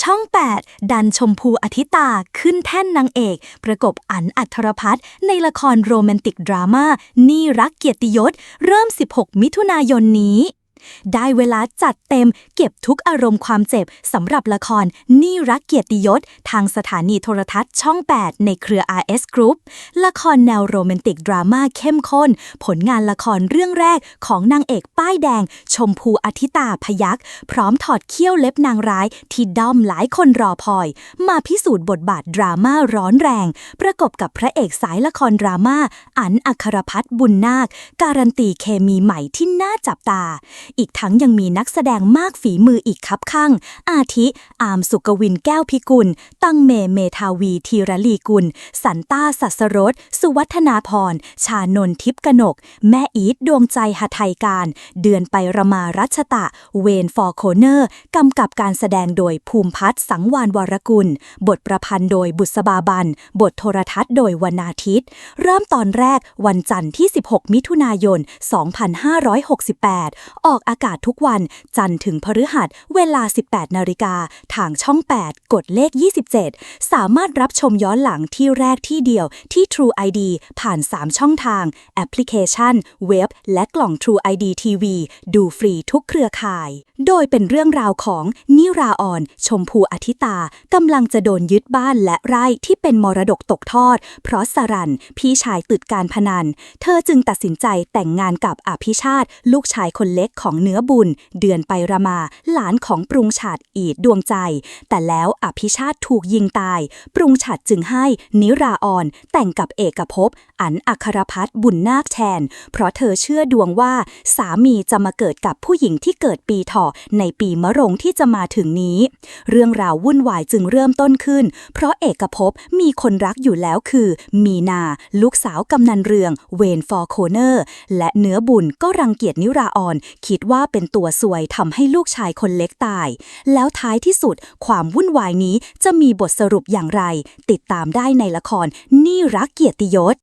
ช่อง 8 ดันชมพูอธิตาขึ้นแท่นนางเอก ประกบอันอัทรพัฒน์ในละครโรแมนติกดราม่านี่รักเกียรติยศ เริ่ม 16 มิถุนายนนี้ ได้เวลาจัดเต็มเก็บทุกอารมณ์ความเจ็บสำหรับละครนี่รักเกียรติยศ ทางสถานีโทรทัศน์ช่อง 8 ในเครือ RS Group ละครแนวโรแมนติกดราม่าเข้มข้น ผลงานละครเรื่องแรกของนางเอกป้ายแดง ชมพูอธิตาพยักพร้อมถอดเขี้ยวเล็บนางร้ายที่ด้อมหลายคนรอคอย มาพิสูจน์บทบาทดราม่าร้อนแรง ประกบกับพระเอกสายละครดราม่าอันอัครพัฒน์บุญนาค การันตีเคมีใหม่ที่น่าจับตาอีกทั้งยังมีนักแสดงมากฝีมืออีกคับข้าง อาทิ อามสุกวินแก้วพิกุล ตั้งเมเมทาวีธีรลีกุล สันต้าสัสรส สุวัฒนาพร ชานนทิพกนก แม่อีทดวงใจหทัยการ เดือนไปรมารัชตะ เวนฟอร์โคเนอร์ กำกับการแสดงโดยภูมิพัฒน์สังวานวรกุล บทประพันธ์โดยบุษบาบัน บทโทรทัศน์โดยวนาทิตเริ่มตอนแรกวันจันทร์ที่ 16 มิถุนายน 2568 ออกอากาศทุกวัน จันทร์ถึงพฤหัส เวลา 18 นาฬิกา ทางช่อง 8 กดเลข 27 สามารถรับชมย้อนหลังที่แรกที่เดียวที่ True ID ผ่าน 3 ช่องทาง แอปพลิเคชัน เว็บ และกล่อง True ID TV ดูฟรีทุกเครือข่าย โดยเป็นเรื่องราวของนิราออน ชมพูอธิตากำลังจะโดนยึดบ้านและไร่ที่เป็นมรดกตกทอด เพราะสรัน พี่ชายติดการพนัน เธอจึงตัดสินใจแต่งงานกับอภิชาติ ลูกชายคนเล็กของเนื้อบุญ เดือนไประมา หลานของปรุงฉาดอีดดวงใจ แต่แล้วอภิชาติถูกยิงตาย ปรุงฉาดจึงให้นิราออนแต่งกับเอกภพ อันอัครพัฒบุญนาคแทน เพราะเธอเชื่อดวงว่าสามีจะมาเกิดกับผู้หญิงที่เกิดปีเถาะในปีมะโรงที่จะมาถึงนี้ เรื่องราววุ่นวายจึงเริ่มต้นขึ้น เพราะเอกภพมีคนรักอยู่แล้วคือ มีนา ลูกสาวกำนันเรือง เวนฟอร์โคเนอร์ และเนื้อบุญก็รังเกียจนิราออน คิดว่าเป็นตัวสวยทำให้ลูกชายคนเล็กตาย แล้วท้ายที่สุดความวุ่นวายนี้จะมีบทสรุปอย่างไร ติดตามได้ในละครนี่รักเกียรติยศ